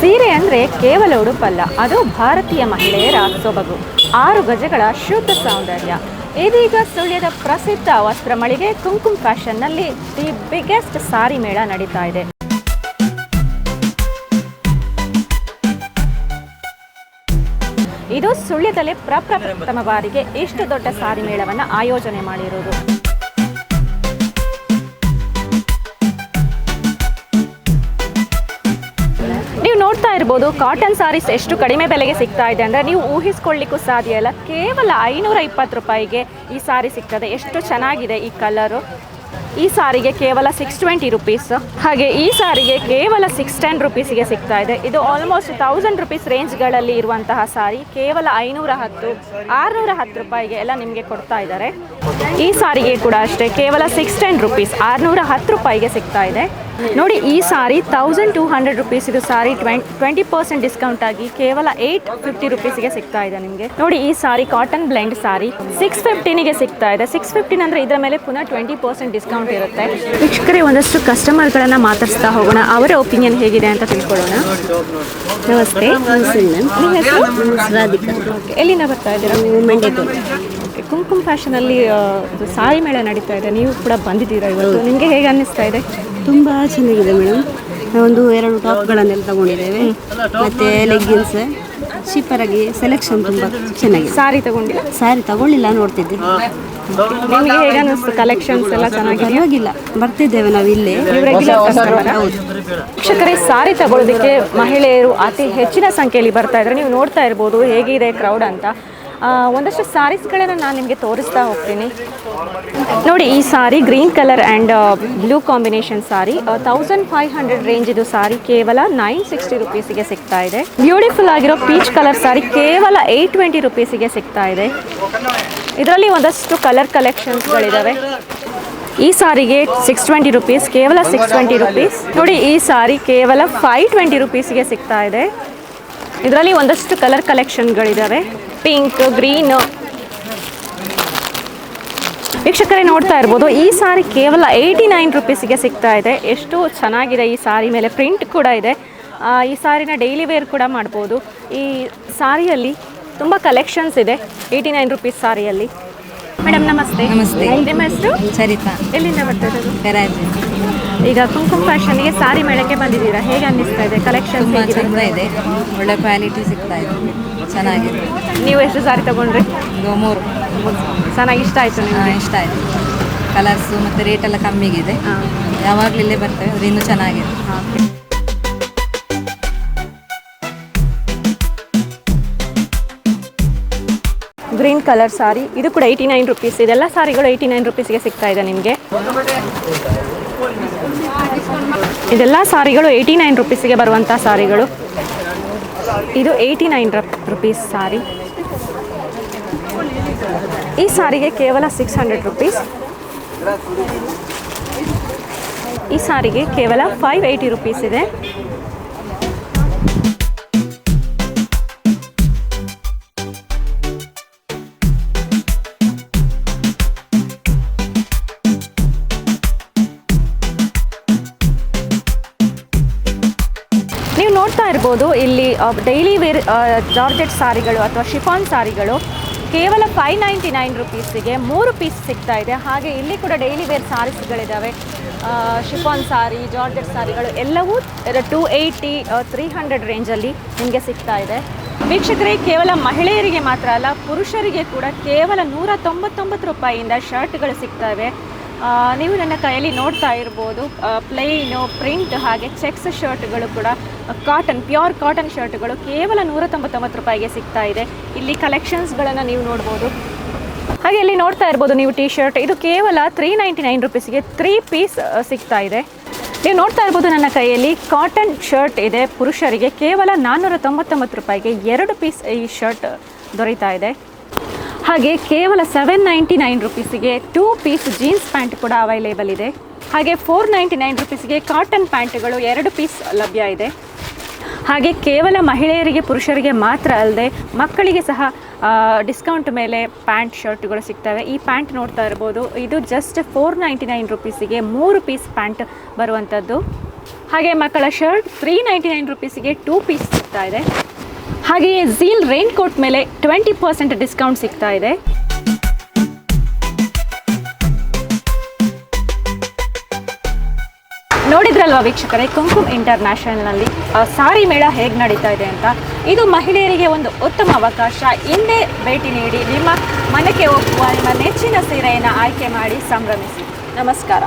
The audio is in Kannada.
ಸೀರೆ ಅಂದರೆ ಕೇವಲ ಉಡುಪಲ್ಲ, ಅದು ಭಾರತೀಯ ಮಹಿಳೆಯರ ಸೊಬಗು. ಆರು ಗಜಗಳ ಶುದ್ಧ ಸೌಂದರ್ಯ. ಇದೀಗ ಸುಳ್ಯದ ಪ್ರಸಿದ್ಧ ವಸ್ತ್ರ ಮಳಿಗೆ ಕುಂಕುಮ್ ಫ್ಯಾಷನ್ನಲ್ಲಿ ದಿ ಬಿಗ್ಗೆಸ್ಟ್ ಸಾರಿ ಮೇಳ ನಡೀತಾ ಇದೆ. ಇದು ಸುಳ್ಯದಲ್ಲಿ ಪ್ರಪ್ರಥಮ ಬಾರಿಗೆ ಇಷ್ಟು ದೊಡ್ಡ ಸಾರಿ ಮೇಳವನ್ನು ಆಯೋಜನೆ ಮಾಡಿರುವುದು ಇರ್ಬೋದು ಕಾಟನ್ ಸಾರೀಸ್ ಎಷ್ಟು ಕಡಿಮೆ ಬೆಲೆಗೆ ಸಿಗ್ತಾ ಇದೆ ಅಂದರೆ ನೀವು ಊಹಿಸ್ಕೊಳ್ಳಿಕ್ಕೂ ಸಾಧ್ಯ ಇಲ್ಲ. ಕೇವಲ ಐನೂರ ಇಪ್ಪತ್ತು ರೂಪಾಯಿಗೆ ಈ ಸಾರಿ ಸಿಗ್ತದೆ. ಎಷ್ಟು ಚೆನ್ನಾಗಿದೆ ಈ ಕಲರು ಈ ಸಾರಿಗೆ ಕೇವಲ ಸಿಕ್ಸ್ ಟ್ವೆಂಟಿ ರುಪೀಸ್ ಹಾಗೆ ಈ ಸಾರಿಗೆ ಕೇವಲ ಸಿಕ್ಸ್ ಟೆನ್ ರುಪೀಸಿಗೆ ಸಿಗ್ತಾ ಇದೆ. ಇದು ಆಲ್ಮೋಸ್ಟ್ ತೌಸಂಡ್ ರುಪೀಸ್ ರೇಂಜ್ಗಳಲ್ಲಿ ಇರುವಂತಹ ಸಾರಿ. ಕೇವಲ ಐನೂರ ಹತ್ತು, ಆರುನೂರ ಹತ್ತು ರೂಪಾಯಿಗೆ ಎಲ್ಲ ನಿಮಗೆ ಕೊಡ್ತಾ ಇದ್ದಾರೆ. ಈ ಸಾರಿಗೆ ಕೂಡ ಅಷ್ಟೇ, ಕೇವಲ ಸಿಕ್ಸ್ ಟೆನ್ ರುಪೀಸ್ ಆರುನೂರ ಹತ್ತು ರೂಪಾಯಿಗೆ ಸಿಗ್ತಾ ಇದೆ. ನೋಡಿ, ಈ sari thousand two hundred rupees ಇದು ಸಾರಿ ಟ್ವೆಂಟ್ ಟ್ವೆಂಟಿ ಪರ್ಸೆಂಟ್ ಡಿಸ್ಕೌಂಟ್ ಆಗಿ ಕೇವಲ ಏಯ್ಟ್ ಫಿಫ್ಟಿ ರುಪೀಸ್ಗೆ ಸಿಗ್ತಾ ಇದೆ ನಿಮಗೆ. ನೋಡಿ, ಈ sari cotton blend sari six ಫಿಫ್ಟಿನಿಗೆ ಸಿಗ್ತಾ ಇದೆ. ಸಿಕ್ಸ್ ಫಿಫ್ಟಿನ್ ಅಂದರೆ ಇದರ ಮೇಲೆ ಪುನಃ ಟ್ವೆಂಟಿ ಪರ್ಸೆಂಟ್ ಡಿಸ್ಕೌಂಟ್ ಇರುತ್ತೆ. ವೀಕ್ಷಕರೇ ಒಂದಷ್ಟು ಕಸ್ಟಮರ್ಗಳನ್ನು ಮಾತಾಡಿಸ್ತಾ ಹೋಗೋಣ. ಅವರ ಒಪಿನಿಯನ್ ಹೇಗಿದೆ ಅಂತ ತಿಳ್ಕೊಳ್ಳೋಣ. ನಮಸ್ತೆ. ಎಲ್ಲಿಂದ ಬರ್ತಾ ಇದ್ದೀರಾ? ಕುಂಕುಮ್ ಫ್ಯಾಷನ್ ಕುಂಕುಮ್ ಫ್ಯಾಷನಲ್ಲಿ ಸಾರಿ ಮೇಳ ನಡೀತಾ ಇದೆ. ನೀವು ಕೂಡ ಬಂದಿದ್ದೀರಾ ಇವತ್ತು? ನಿಮಗೆ ಹೇಗೆ ಅನ್ನಿಸ್ತಾ ಇದೆ? ತುಂಬ ಚೆನ್ನಾಗಿದೆ ಮೇಡಮ್ ಒಂದು ಎರಡು ಟಾಪ್ಗಳನ್ನೆಲ್ಲ ತಗೊಂಡಿದ್ದೇವೆ. ಮತ್ತು ಲೆಗ್ಗಿನ್ಸ್ ಚೀಪರಾಗಿ ಸೆಲೆಕ್ಷನ್ ತುಂಬಾ ಚೆನ್ನಾಗಿದೆ. ಸಾರಿ ತಗೊಂಡಿಲ್ಲ? ಸ್ಯಾರಿ ತಗೊಳ್ಳಿಲ್ಲ ನೋಡ್ತಿದ್ದೆ. ನಿಮಗೆ ಹೇಗೆ ಅನ್ನಿಸ್ತು ಕಲೆಕ್ಷನ್ಸ್ ಎಲ್ಲ ಚೆನ್ನಾಗಿದೆ ಪರವಾಗಿಲ್ಲ. ಬರ್ತಿದ್ದೇವೆ ನಾವು ಇಲ್ಲಿ. ವೀಕ್ಷಕರೇ ಸಾರಿ ತಗೊಳ್ಳೋದಕ್ಕೆ ಮಹಿಳೆಯರು ಅತಿ ಹೆಚ್ಚಿನ ಸಂಖ್ಯೆಯಲ್ಲಿ ಬರ್ತಾ ಇದ್ದಾರೆ. ನೀವು ನೋಡ್ತಾ ಇರ್ಬೋದು ಹೇಗಿದೆ ಕ್ರೌಡ್ ಅಂತ. ಒಂದಷ್ಟು ಸ್ಯಾರೀಸ್ಗಳನ್ನು ನಾನು ನಿಮಗೆ ತೋರಿಸ್ತಾ ಹೋಗ್ತೀನಿ. ನೋಡಿ, ಈ sari green colour and blue combination sari. Thousand five hundred range ಇದು ಸಾರಿ. ಕೇವಲ ನೈನ್ ಸಿಕ್ಸ್ಟಿ ರುಪೀಸಿಗೆ ಸಿಗ್ತಾ ಇದೆ. ಬ್ಯೂಟಿಫುಲ್ ಆಗಿರೋ ಪೀಚ್ ಕಲರ್ ಸಾರಿ ಕೇವಲ ಏಯ್ಟ್ ಟ್ವೆಂಟಿ ರುಪೀಸಿಗೆ ಸಿಗ್ತಾ ಇದೆ. ಇದರಲ್ಲಿ ಒಂದಷ್ಟು ಕಲರ್ ಕಲೆಕ್ಷನ್ಸ್ಗಳಿದ್ದಾವೆ ಈ ಸಾರಿಗೆ ಸಿಕ್ಸ್ ಟ್ವೆಂಟಿ ರುಪೀಸ್, ಕೇವಲ ಸಿಕ್ಸ್ ಟ್ವೆಂಟಿ ರುಪೀಸ್. ನೋಡಿ, ಈ ಸಾರಿ ಕೇವಲ ಫೈವ್ ಟ್ವೆಂಟಿ ರುಪೀಸಿಗೆ ಸಿಗ್ತಾ ಇದೆ. ಇದರಲ್ಲಿ ಒಂದಷ್ಟು ಕಲರ್ ಕಲೆಕ್ಷನ್ಗಳಿದ್ದಾವೆ ಪಿಂಕ್, ಗ್ರೀನ್. ವೀಕ್ಷಕರೇ ನೋಡ್ತಾ ಇರ್ಬೋದು, ಈ ಸಾರಿ ಕೇವಲ ಏಯ್ಟಿ ನೈನ್ ರುಪೀಸಿಗೆ ಸಿಗ್ತಾ ಇದೆ. ಎಷ್ಟು ಚೆನ್ನಾಗಿದೆ ಈ ಸಾರಿ ಮೇಲೆ ಪ್ರಿಂಟ್ ಕೂಡ ಇದೆ. ಈ ಸಾರಿನ ಡೈಲಿ ವೇರ್ ಕೂಡ ಮಾಡ್ಬೋದು. ಈ ಸಾರಿಯಲ್ಲಿ ತುಂಬ ಕಲೆಕ್ಷನ್ಸ್ ಇದೆ, ಏಯ್ಟಿ ನೈನ್ ರುಪೀಸ್ ಸಾರಿಯಲ್ಲಿ. ಮೇಡಮ್ ನಮಸ್ತೆ. ನಮಸ್ತೆ. ನಿಮ್ಮ ಹೆಸರು? ಸರಿತಾ. ಎಲ್ಲಿಂದ ಬರ್ತಾ ಇರೋದು ಈಗ ಕುಂಕುಮ ಫ್ಯಾಷನ್ಗೆ ಸಾರಿ ಮೇಳಕ್ಕೆ ಬಂದಿದ್ದೀರಾ? ಹೇಗೆ ಅನ್ನಿಸ್ತಾ ಇದೆ? ಕಲೆಕ್ಷನ್ ತುಂಬ ಚಂದ ಇದೆ. ಒಳ್ಳೆ ಕ್ವಾಲಿಟಿ ಸಿಗ್ತಾ ಇದೆ. ಚೆನ್ನಾಗಿದೆ. ನೀವು ಎಷ್ಟು ಸಾರಿ ತಗೊಂಡ್ರಿ? ಮೂರು. ಚೆನ್ನಾಗಿ ಇಷ್ಟ ಆಯ್ತು ನಿಮಗೆ? ಇಷ್ಟ ಆಯಿತು. ಕಲರ್ಸು ಮತ್ತು ರೇಟ್ ಎಲ್ಲ ಕಮ್ಮಿಗಿದೆ. ಯಾವಾಗಲೂ ಇಲ್ಲೇ ಬರ್ತೇವೆ ಅದು ಇನ್ನೂ ಚೆನ್ನಾಗಿದೆ. ಗ್ರೀನ್ ಕಲರ್ ಸಾರಿ, ಇದು ಕೂಡ ಏಯ್ಟಿ ನೈನ್ ರುಪೀಸ್ ಇದೆಲ್ಲ ಸಾರಿಗಳು ಏಯ್ಟಿ ನೈನ್ ರುಪೀಸ್ಗೆ ಸಿಗ್ತಾ ಇದೆ ನಿಮಗೆ. ಇದೆಲ್ಲ ಸಾರಿಗಳು ಏಯ್ಟಿ ನೈನ್ ರುಪೀಸ್ಗೆ ಬರುವಂಥ ಸಾರಿಗಳು. ಇದು ಏಯ್ಟಿ ನೈನ್ ರುಪೀಸ್ ಸಾರಿ. ಈ ಸಾರಿಗೆ ಕೇವಲ ಸಿಕ್ಸ್ ಹಂಡ್ರೆಡ್ ರುಪೀಸ್ ಈ ಸಾರಿಗೆ ಕೇವಲ ಫೈವ್ ಏಯ್ಟಿ ರುಪೀಸ್ ಇದೆ. ಇರ್ಬೋದು ಇಲ್ಲಿ ಡೈಲಿ ವೇರ್ ಜಾರ್ಜೆಟ್ ಸಾರಿಗಳು ಅಥವಾ ಶಿಫಾನ್ ಸಾರಿಗಳು ಕೇವಲ ಫೈವ್ ನೈಂಟಿ ನೈನ್ ರುಪೀಸಿಗೆ ಮೂರು ಪೀಸ್ ಸಿಗ್ತಾ ಇದೆ. ಹಾಗೆ ಇಲ್ಲಿ ಕೂಡ ಡೈಲಿ ವೇರ್ ಸಾರೀಸ್ಗಳಿದ್ದಾವೆ ಶಿಫಾನ್ ಸಾರಿ, ಜಾರ್ಜೆಟ್ ಸಾರಿಗಳು ಎಲ್ಲವೂ ಟೂ ಏಯ್ಟಿ ತ್ರೀ ಹಂಡ್ರೆಡ್ ರೇಂಜಲ್ಲಿ ನಿಮಗೆ ಸಿಗ್ತಾ ಇದೆ. ವೀಕ್ಷಕರೇ, ಕೇವಲ ಮಹಿಳೆಯರಿಗೆ ಮಾತ್ರ ಅಲ್ಲ, ಪುರುಷರಿಗೆ ಕೂಡ ಕೇವಲ ನೂರ ತೊಂಬತ್ತೊಂಬತ್ತು ರೂಪಾಯಿಯಿಂದ ಶರ್ಟ್ಗಳು ಸಿಗ್ತವೆ ನೀವು ನನ್ನ ಕೈಯಲ್ಲಿ ನೋಡ್ತಾ ಇರ್ಬೋದು. ಪ್ಲೈನು ಪ್ರಿಂಟ್ ಹಾಗೆ ಚೆಕ್ಸ್ ಶರ್ಟ್ಗಳು ಕೂಡ ಕಾಟನ್, ಪ್ಯೂರ್ ಕಾಟನ್ ಶರ್ಟ್ಗಳು ಕೇವಲ ನೂರ ತೊಂಬತ್ತೊಂಬತ್ತು ರೂಪಾಯಿಗೆ ಸಿಗ್ತಾ ಇದೆ. ಇಲ್ಲಿ ಕಲೆಕ್ಷನ್ಸ್ಗಳನ್ನು ನೀವು ನೋಡ್ಬೋದು. ಹಾಗೆ ಇಲ್ಲಿ ನೋಡ್ತಾ ಇರ್ಬೋದು ನೀವು ಟಿ ಶರ್ಟ್ ಇದು ಕೇವಲ ತ್ರೀ ನೈಂಟಿ ನೈನ್ ರುಪೀಸ್ಗೆ ತ್ರೀ ಪೀಸ್ ಸಿಗ್ತಾ ಇದೆ. ನೀವು ನೋಡ್ತಾ ಇರ್ಬೋದು ನನ್ನ ಕೈಯಲ್ಲಿ ಕಾಟನ್ ಶರ್ಟ್ ಇದೆ. ಪುರುಷರಿಗೆ ಕೇವಲ ನಾನ್ನೂರ ತೊಂಬತ್ತೊಂಬತ್ತು ರೂಪಾಯಿಗೆ ಎರಡು ಪೀಸ್ ಈ ಶರ್ಟ್ ದೊರೀತಾ ಇದೆ. ಹಾಗೆ ಕೇವಲ ಸೆವೆನ್ ನೈಂಟಿ ನೈನ್ ರುಪೀಸಿಗೆ ಟೂ ಪೀಸ್ ಜೀನ್ಸ್ ಪ್ಯಾಂಟ್ ಕೂಡ ಅವೈಲೇಬಲ್ ಇದೆ. ಹಾಗೆ ಫೋರ್ ನೈಂಟಿ ನೈನ್ ರುಪೀಸ್ಗೆ ಕಾಟನ್ ಪ್ಯಾಂಟ್ಗಳು ಎರಡು ಪೀಸ್ ಲಭ್ಯ ಇದೆ. ಹಾಗೆ ಕೇವಲ ಮಹಿಳೆಯರಿಗೆ, ಪುರುಷರಿಗೆ ಮಾತ್ರ ಅಲ್ಲದೆ ಮಕ್ಕಳಿಗೆ ಸಹ ಡಿಸ್ಕೌಂಟ್ ಮೇಲೆ ಪ್ಯಾಂಟ್ ಶರ್ಟ್ಗಳು ಸಿಗ್ತವೆ. ಈ ಪ್ಯಾಂಟ್ ನೋಡ್ತಾ ಇರ್ಬೋದು. ಇದು ಜಸ್ಟ್ ಫೋರ್ ನೈಂಟಿ ನೈನ್ ರುಪೀಸಿಗೆ ಮೂರು ಪೀಸ್ ಪ್ಯಾಂಟ್ ಬರುವಂಥದ್ದು. ಹಾಗೆ ಮಕ್ಕಳ ಶರ್ಟ್ ತ್ರೀ ನೈಂಟಿ ನೈನ್ ರುಪೀಸಿಗೆ ಟೂ ಪೀಸ್ ಸಿಗ್ತಾ ಇದೆ. ಹಾಗೆಯೇ ಝೀಲ್ ರೈನ್ ಕೋಟ್ ಮೇಲೆ ಟ್ವೆಂಟಿ ಪರ್ಸೆಂಟ್ ಡಿಸ್ಕೌಂಟ್ ಸಿಗ್ತಾ ಇದೆ. ನೋಡಿದ್ರಲ್ವಾ ವೀಕ್ಷಕರೇ? ಕುಂಕುಮ್ ಇಂಟರ್ನ್ಯಾಷನಲ್ನಲ್ಲಿ ಸಾರಿ ಮೇಳ ಹೇಗೆ ನಡೀತಾ ಇದೆ ಅಂತ. ಇದು ಮಹಿಳೆಯರಿಗೆ ಒಂದು ಉತ್ತಮ ಅವಕಾಶ. ಹಿಂದೆ ಭೇಟಿ ನೀಡಿ, ನಿಮ್ಮ ಮನೆಗೆ ಒಪ್ಪುವ ನಿಮ್ಮ ನೆಚ್ಚಿನ ಸೀರೆಯನ್ನು ಆಯ್ಕೆ ಮಾಡಿ ಸಂಭ್ರಮಿಸಿ. ನಮಸ್ಕಾರ.